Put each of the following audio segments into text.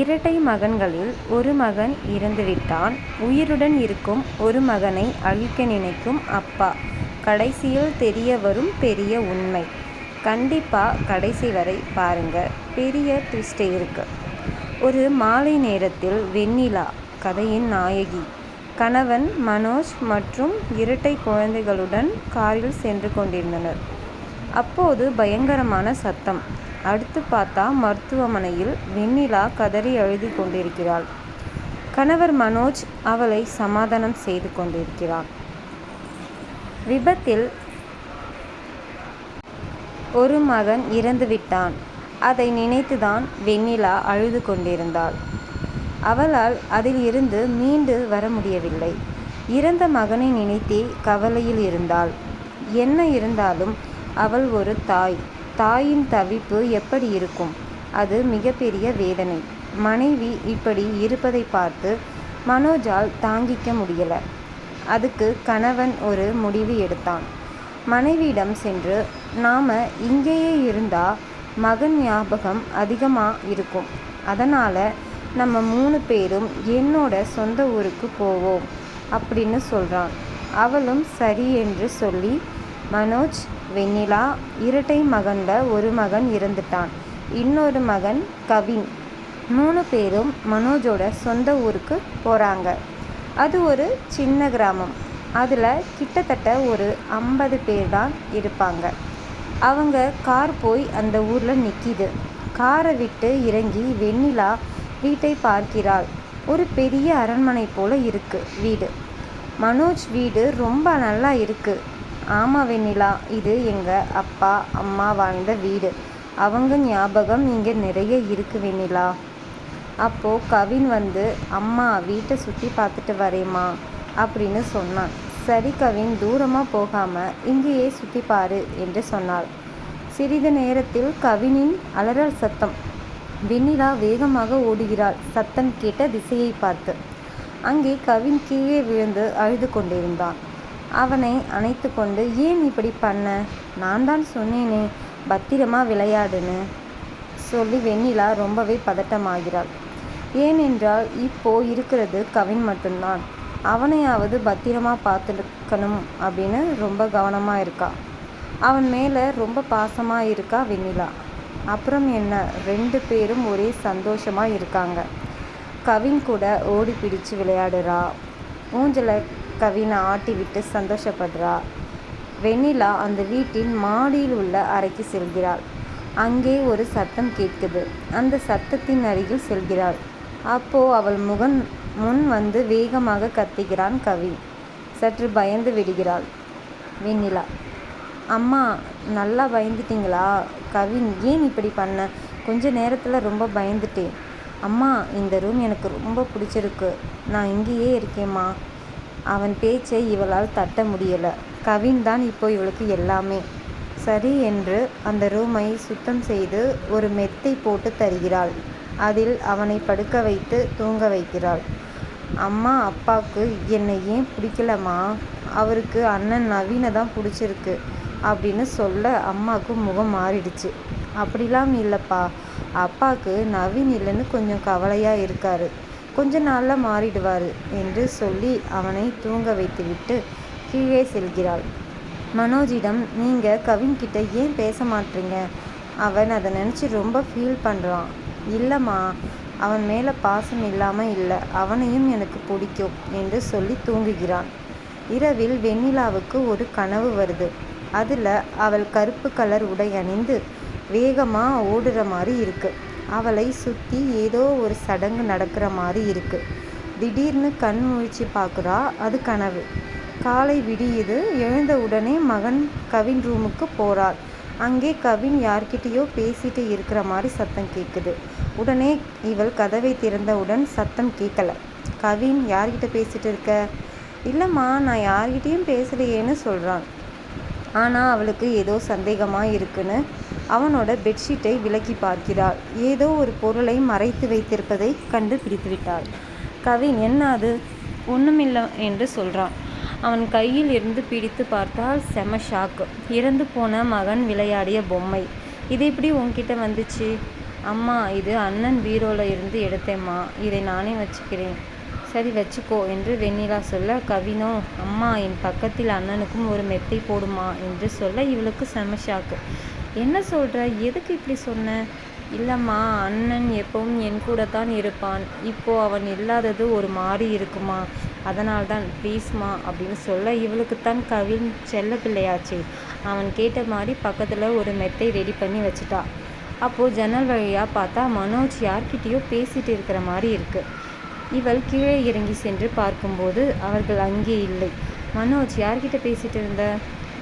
இரட்டை மகன்களில் ஒரு மகன் இறந்துவிட்டான். உயிருடன் இருக்கும் ஒரு மகனை அழிக்க நினைக்கும் அப்பா. கடைசியில் தெரியவரும் பெரிய உண்மை. கண்டிப்பா கடைசி வரை பாருங்க பெரிய ட்விஸ்ட் இருக்கு. ஒரு மாலை நேரத்தில் வெண்ணிலா கதையின் நாயகி. கணவன் மனோஜ் மற்றும் இரட்டை குழந்தைகளுடன் காரில் சென்று கொண்டிருந்தனர். அப்போது பயங்கரமான சத்தம். அடுத்து பார்த்தா மருத்துவமனையில் வெண்ணிலா கதறி அழுது கொண்டிருக்கிறாள். கணவர் மனோஜ் அவளை சமாதானம் செய்து கொண்டிருக்கிறார் விபத்தில் ஒரு மகன் இறந்துவிட்டான். அதை நினைத்துதான் வெண்ணிலா அழுது கொண்டிருந்தாள். அவளால் அதில் இருந்து மீண்டு வர முடியவில்லை. இறந்த மகனை நினைத்தே கவலையில் இருந்தாள். என்ன இருந்தாலும் அவள் ஒரு தாய். தாயின் தவிப்பு எப்படி இருக்கும்? அது மிகப்பெரிய வேதனை. மனைவி இப்படி இருப்பதை பார்த்து மனோஜால் தாங்கிக்க முடியல. அதுக்கு கணவன் ஒரு முடிவு எடுத்தான். மனைவியிடம் சென்று நாம் இங்கேயே இருந்தா மகன் ஞாபகம் அதிகமாக இருக்கும். அதனால் நம்ம மூணு பேரும் என்னோட சொந்த ஊருக்கு போவோம் அப்படின்னு சொல்கிறான் அவளும் சரி என்று சொல்லி மனோஜ் வெண்ணிலா இரட்டை மகனில் ஒரு மகன் இறந்துட்டான். இன்னொரு மகன் கவின். மூணு பேரும் மனோஜோட சொந்த ஊருக்கு போகிறாங்க அது ஒரு சின்ன கிராமம். அதில் கிட்டத்தட்ட ஒரு ஐம்பது பேர் தான் இருப்பாங்க. அவங்க கார் போய் அந்த ஊரில் நிற்கிது காரை விட்டு இறங்கி வெண்ணிலா வீட்டை பார்க்கிறாள். ஒரு பெரிய அரண்மனை போல் இருக்குது வீடு. மனோஜ் வீடு ரொம்ப நல்லா இருக்குது ஆமாம் வெண்ணிலா இது எங்கள் அப்பா அம்மா வாழ்ந்த வீடு. அவங்க ஞாபகம் இங்கே நிறைய இருக்கு வெண்ணிலா. அப்போது கவின் வந்து அம்மா வீட்டை சுற்றி பார்த்துட்டு வரேம்மா அப்படின்னு சொன்னான். சரி கவின் தூரமாக போகாமல் இங்கேயே சுற்றி பாரு என்று சொன்னாள். சிறிது நேரத்தில் கவினின் அலறல் சத்தம். வெண்ணிலா வேகமாக ஓடுகிறாள் சத்தம் கேட்ட திசையை பார்த்து. அங்கே கவின் கீழே விழுந்து அழுது கொண்டிருந்தான். அவனை அணைத்து கொண்டு ஏன் இப்படி பண்ண? நான் தான் சொன்னேனே பத்திரமா விளையாடுன்னு சொல்லி வெண்ணிலா ரொம்பவே பதட்டமாகிறாள். ஏனென்றால் இப்போ இருக்கிறது கவின் மட்டும்தான். அவனையாவது பத்திரமா பார்த்துக்கணும் அப்படின்னு ரொம்ப கவனமா இருக்கா. அவன் மேல ரொம்ப பாசமா இருக்கா வெண்ணிலா. அப்புறம் என்ன ரெண்டு பேரும் ஒரே சந்தோஷமா இருக்காங்க. கவின் கூட ஓடி பிடிச்சு விளையாடுறா. ஊஞ்சலை கவினை ஆட்டி விட்டு சந்தோஷப்படுறா. வெண்ணிலா அந்த வீட்டின் மாடியில் உள்ள அறைக்கு செல்கிறாள். அங்கே ஒரு சத்தம் கேட்குது. அந்த சத்தத்தின் அருகில் செல்கிறாள். அப்போ அவள் முகன் முன் வந்து வேகமாக கத்துகிறான் கவி சற்று பயந்து விடுகிறாள் வெண்ணிலா. அம்மா நல்லா பயந்துட்டீங்களா? கவின் ஏன் இப்படி பண்ண? கொஞ்ச நேரத்தில் ரொம்ப பயந்துட்டேன். அம்மா இந்த ரூம் எனக்கு ரொம்ப பிடிச்சிருக்கு. நான் இங்கேயே இருக்கேம்மா அவன் பேச்சை இவளால் தட்ட முடியலை கவின் தான் இப்போ இவளுக்கு எல்லாமே. சரி என்று அந்த ரூமை சுத்தம் செய்து ஒரு மெத்தை போட்டு தருகிறாள். அதில் அவனை படுக்க வைத்து தூங்க வைக்கிறாள். அம்மா அப்பாவுக்கு என்னை ஏன் பிடிக்கலம்மா? அவருக்கு அண்ணன் நவீனை தான் பிடிச்சிருக்கு அப்படின்னு சொல்ல அம்மாவுக்கு முகம் மாறிடுச்சு. அப்படிலாம் இல்லைப்பா அப்பாவுக்கு நவீன் இல்லைன்னு கொஞ்சம் கவலையாக இருக்காரு. கொஞ்ச நாளில் மாறிடுவார் என்று சொல்லி அவனை தூங்க வைத்துவிட்டு கீழே செல்கிறாள். மனோஜிடம் நீங்கள் கவின்கிட்ட ஏன் பேச மாட்றீங்க? அவன் அதை நினச்சி ரொம்ப ஃபீல் பண்ணுறான் இல்லைம்மா அவன் மேலே பாசம் இல்லாமல் இல்லை அவனையும் எனக்கு பிடிக்கும் என்று சொல்லி தூங்குகிறான். இரவில் வெண்ணிலாவுக்கு ஒரு கனவு வருது. அதில் அவள் கருப்பு கலர் உடை அணிந்து வேகமாக ஓடுற மாதிரி இருக்குது அவளை சுற்றி ஏதோ ஒரு சடங்கு நடக்கிற மாதிரி இருக்குது திடீர்னு கண் முழிச்சு பார்க்குறா அது கனவு. காலை விடியுது. எழுந்த உடனே மகன் கவின் ரூமுக்கு போகிறார் அங்கே கவின் யார்கிட்டயோ பேசிட்டு இருக்கிற மாதிரி சத்தம் கேட்குது. உடனே இவள் கதவை திறந்தவுடன் சத்தம் கேட்கல. கவின் யார்கிட்ட பேசிட்டு இருக்க? இல்லைம்மா நான் யார்கிட்டேயும் பேசலையேன்னு சொல்கிறான் ஆனால் அவளுக்கு ஏதோ சந்தேகமாக இருக்குன்னு அவனோட பெட்ஷீட்டை விலக்கி பார்க்கிறாள். ஏதோ ஒரு பொருளை மறைத்து வைத்திருப்பதை கண்டு பிடித்துவிட்டாள். கவின் என்ன அது? ஒன்றுமில்லை என்று சொல்கிறான் அவன் கையில் இருந்து பிடித்து பார்த்தால் செம ஷாக்கு இறந்து போன மகன் விளையாடிய பொம்மை. இது எப்படி உன்கிட்ட வந்துச்சு? அம்மா இது அண்ணன் பீரோவில் இருந்து எடுத்தேம்மா இதை நானே வச்சுக்கிறேன் சரி வச்சுக்கோ என்று வெண்ணிலா சொல்ல கவினோ அம்மா என் பக்கத்தில் அண்ணனுக்கும் ஒரு மெத்தை போடுமா என்று சொல்ல இவளுக்கு செம ஷாக்கு என்ன சொல்கிற எதுக்கு இப்படி சொன்ன? இல்லைம்மா அண்ணன் எப்பவும் என் கூட தான் இருப்பான். இப்போ அவன் இல்லாதது ஒரு மாதிரி இருக்குமா? அதனால்தான் ப்ளீஸ்மா அப்படின்னு சொல்ல இவளுக்குத்தான் கவின் செல்ல பிள்ளையாச்சே. அவன் கேட்ட மாதிரி பக்கத்தில் ஒரு மெத்தை ரெடி பண்ணி வச்சுட்டா. அப்போது ஜன்னல் வழியாக பார்த்தா மனோஜ் யார்கிட்டேயோ பேசிகிட்டு இருக்கிற மாதிரி இருக்குது இவள் கீழே இறங்கி சென்று பார்க்கும்போது அவர்கள் அங்கே இல்லை. மனோஜ் யார்கிட்ட பேசிகிட்டு இருந்த?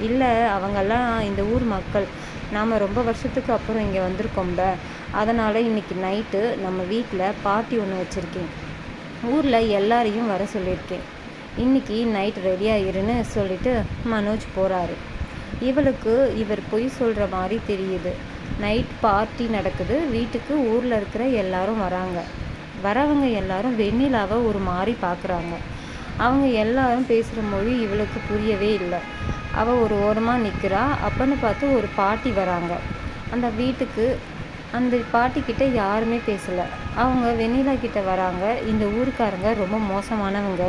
இல்லை அவங்கெல்லாம் இந்த ஊர் மக்கள். நாம் ரொம்ப வருஷத்துக்கு அப்புறம் இங்கே வந்திருக்கோம்ல. அதனால் இன்னைக்கு நைட்டு நம்ம வீட்டில் பார்ட்டி ஒன்று வச்சுருக்கேன். ஊரில் எல்லாரையும் வர சொல்லியிருக்கேன். இன்னைக்கு நைட் ரெடியாக இருன்னு சொல்லிட்டு மனோஜ் போகிறாரு இவளுக்கு இவர் பொய் சொல்கிற மாதிரி தெரியுது. நைட் பார்ட்டி நடக்குது. வீட்டுக்கு ஊரில் இருக்கிற எல்லாரும் வராங்க. வரவங்க எல்லாரும் வெண்ணிலாவை ஒரு மாதிரி பார்க்குறாங்க அவங்க எல்லாரும் பேசுகிற மொழி இவளுக்கு புரியவே இல்லை. அவள் ஒரு ஓரமாக நிற்கிறா அப்போன்னு பார்த்து ஒரு பாட்டி வராங்க. அந்த வீட்டுக்கு அந்த பாட்டிக்கிட்ட யாருமே பேசலை. அவங்க வெண்ணிலா கிட்ட வராங்க. இந்த ஊருக்காரங்க ரொம்ப மோசமானவங்க.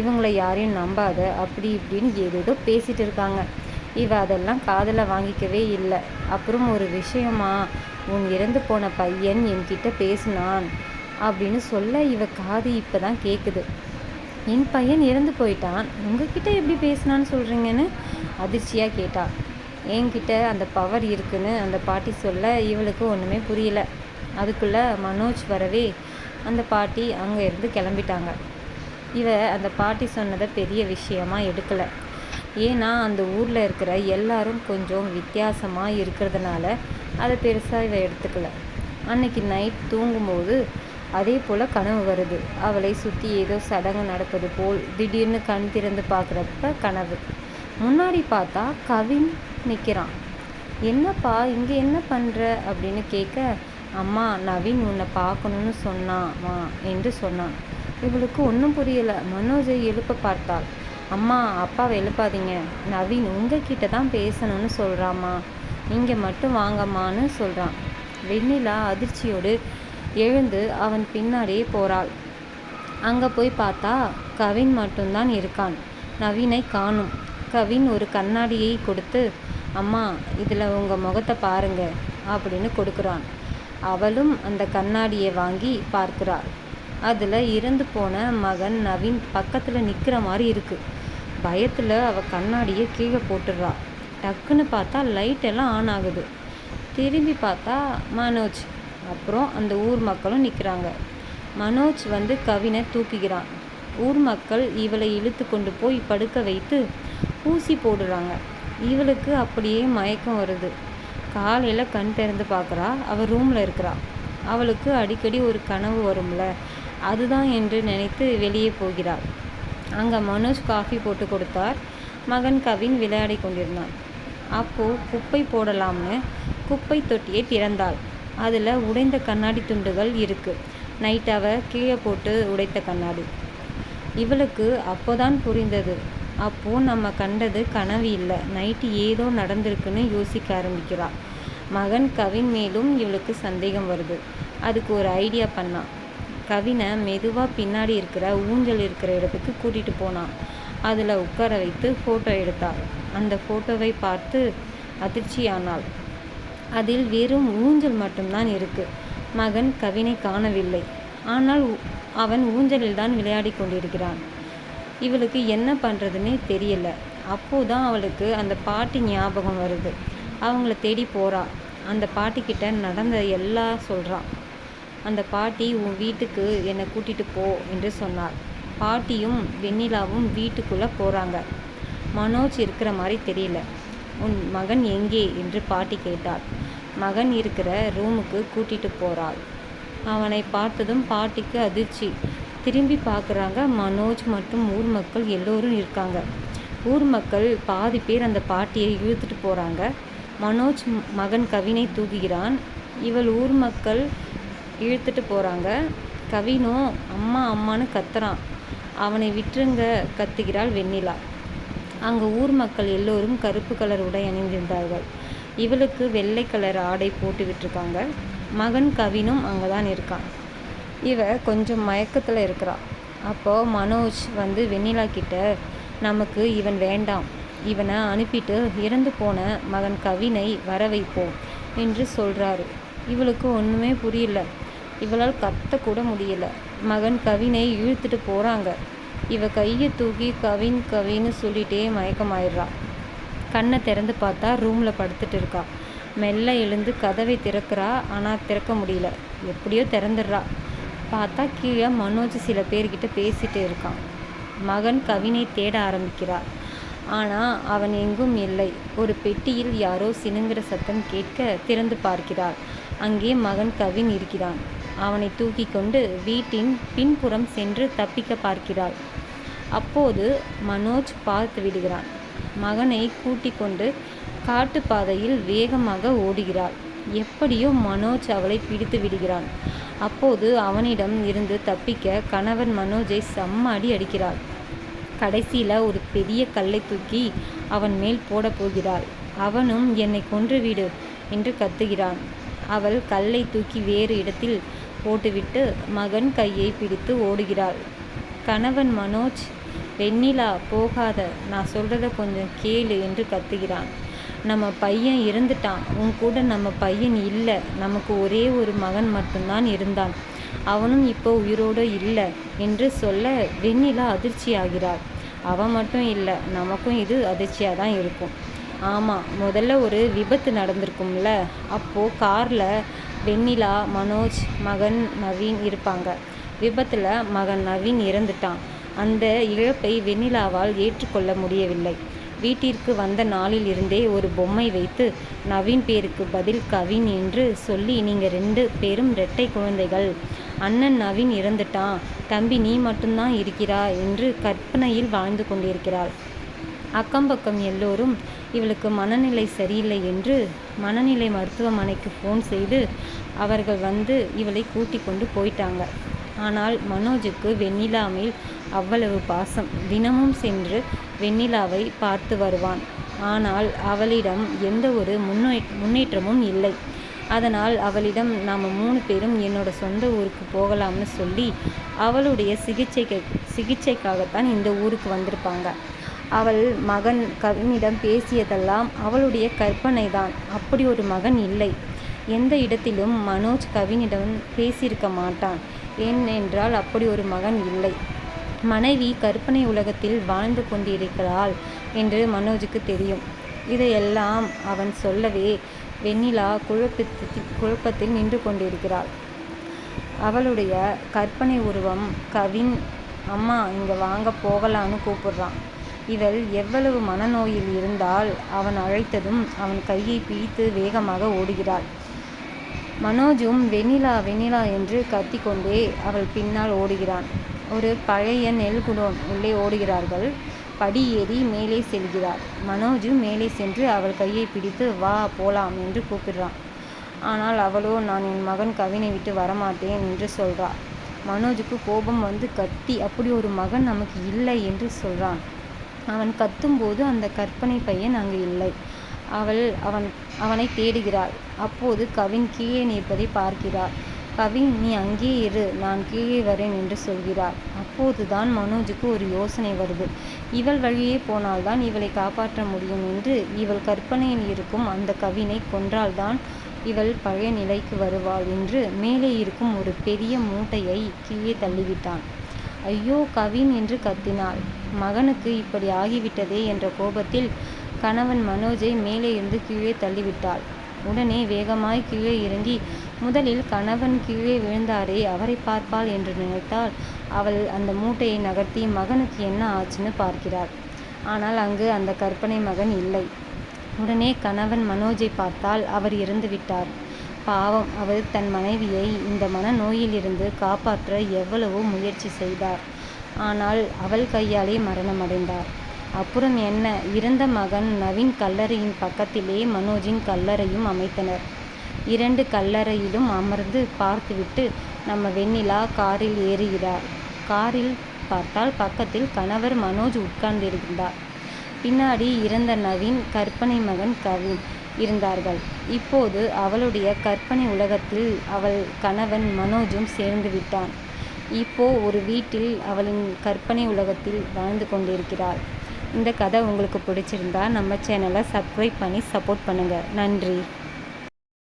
இவங்களை யாரையும் நம்பாத. அப்படி இப்படின்னு ஏதேதோ பேசிகிட்டு இருக்காங்க. இவ அதெல்லாம் காதில் வாங்கிக்கவே இல்லை. அப்புறம் ஒரு விஷயமா உன் இறந்து போன பையன் என்கிட்ட பேசினான் அப்படின்னு சொல்ல இவ காது இப்போ தான் கேட்குது என் பையன் இறந்து போயிட்டான். உங்ககிட்ட எப்படி பேசினான்னு சொல்கிறீங்கன்னு அதிர்ச்சியாக கேட்டா. என்கிட்ட அந்த பவர் இருக்குன்னு அந்த பாட்டி சொல்ல இவளுக்கு ஒன்றுமே புரியல. அதுக்குள்ளே மனோஜ் வரவே அந்த பாட்டி அங்கே இருந்து கிளம்பிட்டாங்க. இவ அந்த பாட்டி சொன்னதை பெரிய விஷயமா எடுக்கலை. ஏன்னா அந்த ஊரில் இருக்கிற எல்லாரும் கொஞ்சம் வித்தியாசமாக இருக்கிறதுனால அதை பெருசாக இவ எடுத்துக்கல. அன்னைக்கு நைட் தூங்கும்போது அதே போல் கனவு வருது. அவளை சுற்றி ஏதோ சடங்கு நடப்பது போல் திடீர்னு கண் திறந்து பார்க்குறப்ப கனவு. முன்னாடி பார்த்தா கவின் நிற்கிறான் என்னப்பா இங்கே என்ன பண்ணுற அப்படின்னு கேட்க அம்மா நவீன் உன்னை பார்க்கணுன்னு சொன்னாமா? என்று சொன்னான். இவளுக்கு ஒன்றும் புரியலை. மனோஜை எழுப்ப பார்த்தாள். அம்மா அப்பாவை எழுப்பாதீங்க. நவீன் உங்ககிட்ட தான் பேசணும்னு சொல்கிறாம்மா இங்கே மட்டும் வாங்கம்மான்னு சொல்கிறான் வெண்ணிலா அதிர்ச்சியோடு எழுந்து அவன் பின்னாடியே போகிறாள் அங்கே போய் பார்த்தா கவின் மட்டும்தான் இருக்கான். நவீனை காணும். கவின் ஒரு கண்ணாடியை கொடுத்து அம்மா இதில் உங்கள் முகத்தை பாருங்க அப்படின்னு கொடுக்குறான். அவளும் அந்த கண்ணாடியை வாங்கி பார்க்கிறாள். அதில் இறந்து போன மகன் நவீன் பக்கத்தில் நிற்கிற மாதிரி இருக்குது பயத்தில் அவள் கண்ணாடியை கீழே போட்டுடுறா டக்குன்னு பார்த்தா லைட் எல்லாம் ஆன் ஆகுது. திரும்பி பார்த்தா மனோஜ். அப்புறம் அந்த ஊர் மக்களும் நிற்கிறாங்க மனோஜ் வந்து கவினை தூக்குகிறான். ஊர் மக்கள் இவளை இழுத்து கொண்டு போய் படுக்க வைத்து ஊசி போடுறாங்க. இவளுக்கு அப்படியே மயக்கம் வருது. காலையில் கண் திறந்து பார்க்குறா. அவள் ரூமில் இருக்கிறா. அவளுக்கு அடிக்கடி ஒரு கனவு வரும்ல. அதுதான் என்று நினைத்து வெளியே போகிறாள். அங்கே மனோஜ் காஃபி போட்டு கொடுத்தார். மகன் கவின் விளையாடி கொண்டிருந்தான். அப்போது குப்பை போடலாம்னு குப்பை தொட்டியை திறந்தாள். அதில் உடைந்த கண்ணாடி துண்டுகள் இருக்குது நைட்டாவை கீழே போட்டு உடைத்த கண்ணாடி. இவளுக்கு அப்போதான் புரிந்தது. அப்போது நம்ம கண்டது கனவு இல்லை. நைட்டு ஏதோ நடந்திருக்குன்னு யோசிக்க ஆரம்பிக்கிறாள் மகன் கவின் மேலும் இவளுக்கு சந்தேகம் வருது. அதுக்கு ஒரு ஐடியா பண்ணான் கவினை மெதுவாக பின்னாடி இருக்கிற ஊஞ்சல் இருக்கிற இடத்துக்கு கூட்டிகிட்டு போனான் அதில் உட்கார வைத்து ஃபோட்டோ எடுத்தாள் அந்த ஃபோட்டோவை பார்த்து அதிர்ச்சியானாள். அதில் வெறும் ஊஞ்சல் மட்டும்தான் இருக்குது மகன் கவினை காணவில்லை. ஆனால் அவன் ஊஞ்சலில் தான் விளையாடி கொண்டிருக்கிறான். இவளுக்கு என்ன பண்ணுறதுன்னே தெரியல. அப்போதான் அவளுக்கு அந்த பாட்டி ஞாபகம் வருது. அவங்கள தேடி போகிறா அந்த பாட்டிக்கிட்ட நடந்த எல்லாம் சொல்கிறான் அந்த பாட்டி உன் வீட்டுக்கு என்னை கூட்டிகிட்டு போ என்று சொன்னார் பாட்டியும் வெண்ணிலாவும் வீட்டுக்குள்ளே போகிறாங்க மனோஜ் இருக்கிற மாதிரி தெரியல. உன் மகன் எங்கே? என்று பாட்டி கேட்டாள். மகன் இருக்கிற ரூமுக்கு கூட்டிகிட்டு போகிறாள் அவனை பார்த்ததும் பாட்டிக்கு அதிர்ச்சி. திரும்பி பார்க்குறாங்க. மனோஜ் மற்றும் ஊர் மக்கள் எல்லோரும் இருக்காங்க. ஊர் மக்கள் பாதி பேர் அந்த பாட்டியை இழுத்துட்டு போகிறாங்க மனோஜ் மகன் கவினை தூக்குகிறான். இவள் ஊர் மக்கள் இழுத்துட்டு போகிறாங்க கவினும் அம்மா அம்மான்னு கத்துறான். அவனை விட்டுருங்க கத்துகிறாள் வெண்ணிலா. அங்கே ஊர் மக்கள் எல்லோரும் கருப்பு கலர் உடை அணிந்திருந்தார்கள். இவளுக்கு வெள்ளை கலர் ஆடை போட்டு விட்டிருக்காங்க. மகன் கவினும் அங்கே தான் இருக்கான். இவ கொஞ்சம் மயக்கத்தில் இருக்கிறாள் அப்போது மனோஜ் வந்து வெண்ணிலா கிட்ட நமக்கு இவன் வேண்டாம். இவனை அனுப்பிட்டு இறந்து போன மகன் கவினை வர வைப்போம் என்று சொல்கிறாரு இவளுக்கு ஒன்றுமே புரியல. இவளால் கத்தக்கூட முடியல. மகன் கவினை இழுத்துட்டு போகிறாங்க இவ கையை தூக்கி கவின் கவின்னு சொல்லிட்டே மயக்கமாயிடுறா. கண்ணை திறந்து பார்த்தா ரூமில் படுத்துட்டு இருக்கா. மெல்ல எழுந்து கதவை திறக்கிறா. ஆனால் திறக்க முடியல. எப்படியோ திறந்துடுறா. பார்த்தா கீழே மனோஜ் சில பேர்கிட்ட பேசிட்டு இருக்கான். மகன் கவினை தேட ஆரம்பிக்கிறார். ஆனால் அவன் எங்கும் இல்லை. ஒரு பெட்டியில் யாரோ சினுங்கிற சத்தம் கேட்க திறந்து பார்க்கிறார். அங்கே மகன் கவின் இருக்கிறான். அவனை தூக்கி கொண்டு வீட்டின் பின்புறம் சென்று தப்பிக்க பார்க்கிறாள். அப்போது மனோஜ் பார்த்து விடுகிறான். மகனை கூட்டிக் கொண்டு காட்டுப்பாதையில் வேகமாக ஓடுகிறாள். எப்படியோ மனோஜ் அவளை பிடித்து விடுகிறான். அப்போது அவனிடம் இருந்து தப்பிக்க கணவன் மனோஜை செம்ம அடி அடிக்கிறாள் கடைசியில் ஒரு பெரிய கல்லை தூக்கி அவன் மேல் போடப் போகிறாள். அவனும் என்னை கொன்றுவிடு என்று கத்துகிறான். அவள் கல்லை தூக்கி வேறு இடத்தில் போட்டுவிட்டு மகன் கையை பிடித்து ஓடுகிறாள். கணவன் மனோஜ் வெண்ணிலா போகாத. நான் சொல்கிறத கொஞ்சம் கேளு என்று கத்துகிறான். நம்ம பையன் இருந்துட்டான். உன் கூட நம்ம பையன் இல்லை. நமக்கு ஒரே ஒரு மகன் மட்டும்தான் இருந்தான். அவனும் இப்போ உயிரோடு இல்லை என்று சொல்ல வெண்ணிலா அதிர்ச்சியாகிறாள். அவன் மட்டும் இல்லை நமக்கும் இது அதிர்ச்சியாக தான் இருக்கும். ஆமாம் முதல்ல ஒரு விபத்து நடந்திருக்கும்ல. அப்போது காரில் வெண்ணிலா மனோஜ் மகன் நவீன் இருப்பாங்க. விபத்தில் மகன் நவீன் இறந்துட்டான். அந்த இழப்பை வெண்ணிலாவால் ஏற்றுக்கொள்ள முடியவில்லை. வீட்டிற்கு வந்த நாளில் இருந்தே ஒரு பொம்மை வைத்து நவீன் பேருக்கு பதில் கவின் என்று சொல்லி நீங்கள் ரெண்டு பேரும் இரட்டை குழந்தைகள். அண்ணன் நவீன் இறந்துட்டான். தம்பி நீ மட்டும்தான் இருக்கிறா என்று கற்பனையில் வாழ்ந்து கொண்டிருக்கிறாள். அக்கம் பக்கம் எல்லோரும் இவளுக்கு மனநிலை சரியில்லை என்று மனநிலை மருத்துவமனைக்கு ஃபோன் செய்து அவர்கள் வந்து இவளை கூட்டி கொண்டு போயிட்டாங்க. ஆனால் மனோஜுக்கு வெண்ணிலா மேல் அவ்வளவு பாசம். தினமும் சென்று வெண்ணிலாவை பார்த்து வருவான். ஆனால் அவளிடம் எந்த ஒரு முன்னே முன்னேற்றமும் இல்லை. அதனால் அவளிடம் நாம் மூணு பேரும் என்னோட சொந்த ஊருக்கு போகலாம்னு சொல்லி அவளுடைய சிகிச்சைக்கு சிகிச்சைக்காகத்தான் இந்த ஊருக்கு வந்திருப்பாங்க. அவள் மகன் கவினிடம் பேசியதெல்லாம் அவளுடைய கற்பனை தான் அப்படி ஒரு மகன் இல்லை. எந்த இடத்திலும் மனோஜ் கவினிடம் பேசியிருக்க மாட்டான். ஏனென்றால் அப்படி ஒரு மகன் இல்லை. மனைவி கற்பனை உலகத்தில் வாழ்ந்து கொண்டிருக்கிறாள் என்று மனோஜுக்கு தெரியும். இதையெல்லாம் அவன் சொல்லவே வெண்ணிலா குழப்பத்தில் குழப்பத்தில் நின்று கொண்டிருக்கிறாள். அவளுடைய கற்பனை உருவம் கவின் அம்மா இங்கே வாங்க போகலான்னு கூப்பிடுறான். இவள் எவ்வளவு மனநோயில் இருந்தால் அவன் அழைத்ததும் அவன் கையை பிடித்து வேகமாக ஓடுகிறாள். மனோஜும் வெண்ணிலா வெண்ணிலா என்று கத்திக்கொண்டே அவள் பின்னால் ஓடுகிறான். ஒரு பழைய நெல் குடோன் உள்ளே ஓடுகிறார்கள். படி ஏறி மேலே செல்கிறார். மனோஜும் மேலே சென்று அவள் கையை பிடித்து வா போலாம் என்று கூப்பிடுறான். ஆனால் அவளோ நான் என் மகன் கவினை விட்டு வரமாட்டேன் என்று சொல்கிறாள் மனோஜுக்கு கோபம் வந்து கத்தி அப்படி ஒரு மகன் நமக்கு இல்லை என்று சொல்கிறான் அவன் கத்தும்போது அந்த கற்பனை பையன் அங்கு இல்லை. அவள் அவன் அவனை தேடுகிறாள். அப்போது கவின் கீழே நிற்பதை பார்க்கிறாள். கவின் நீ அங்கே இரு நான் கீழே வரேன் என்று சொல்கிறார். அப்போதுதான் மனோஜுக்கு ஒரு யோசனை வருது. இவள் வழியே போனால்தான் இவளை காப்பாற்ற முடியும் என்று இவள் கற்பனையில் இருக்கும் அந்த கவினை கொன்றால்தான் இவள் பழைய நிலைக்கு வருவாள் என்று மேலே இருக்கும் ஒரு பெரிய மூட்டையை கீழே தள்ளிவிட்டான். ஐயோ கவின் என்று கத்தினாள். மகனுக்கு இப்படி ஆகிவிட்டதே என்ற கோபத்தில் கணவன் மனோஜை மேலே இருந்து கீழே தள்ளிவிட்டாள் உடனே வேகமாய் கீழே இறங்கி முதலில் கணவன் கீழே விழுந்தாரே அவரை பார்ப்பாள் என்று நினைத்தால் அவள் அந்த மூட்டையை நகர்த்தி மகனுக்கு என்ன ஆச்சுன்னு பார்க்கிறாள் ஆனால் அங்கு அந்த கற்பனை மகன் இல்லை. உடனே கணவன் மனோஜை பார்த்தால் அவர் இறந்து விட்டார். பாவம் அவர் தன் மனைவியை இந்த மனநோயிலிருந்து காப்பாற்ற எவ்வளவோ முயற்சி செய்தார். ஆனால் அவள் கையாலே மரணமடைந்தார். அப்புறம் என்ன? இறந்த மகன் நவீன் கல்லறையின் பக்கத்திலே மனோஜின் கல்லறையும் அமைத்தனர். இரண்டு கல்லறையிலும் அமர்ந்து பார்த்துவிட்டு நம்ம வெண்ணிலா காரில் ஏறுகிறார். காரில் பார்த்தால் பக்கத்தில் கணவர் மனோஜ் உட்கார்ந்திருந்தார். பின்னாடி இறந்த நவீன் கற்பனை மகன் கவின் இருந்தார்கள். இப்போது அவளுடைய கற்பனை உலகத்தில் அவள் கணவன் மனோஜும் சேர்ந்து விட்டான். இப்போ ஒரு வீட்டில் அவளின் கற்பனை உலகத்தில் வாழ்ந்து கொண்டிருக்கிறாள். இந்த கதை உங்களுக்கு பிடிச்சிருந்தா நம்ம சேனலை சப்ஸ்கிரைப் பண்ணி சப்போர்ட் பண்ணுங்கள் நன்றி.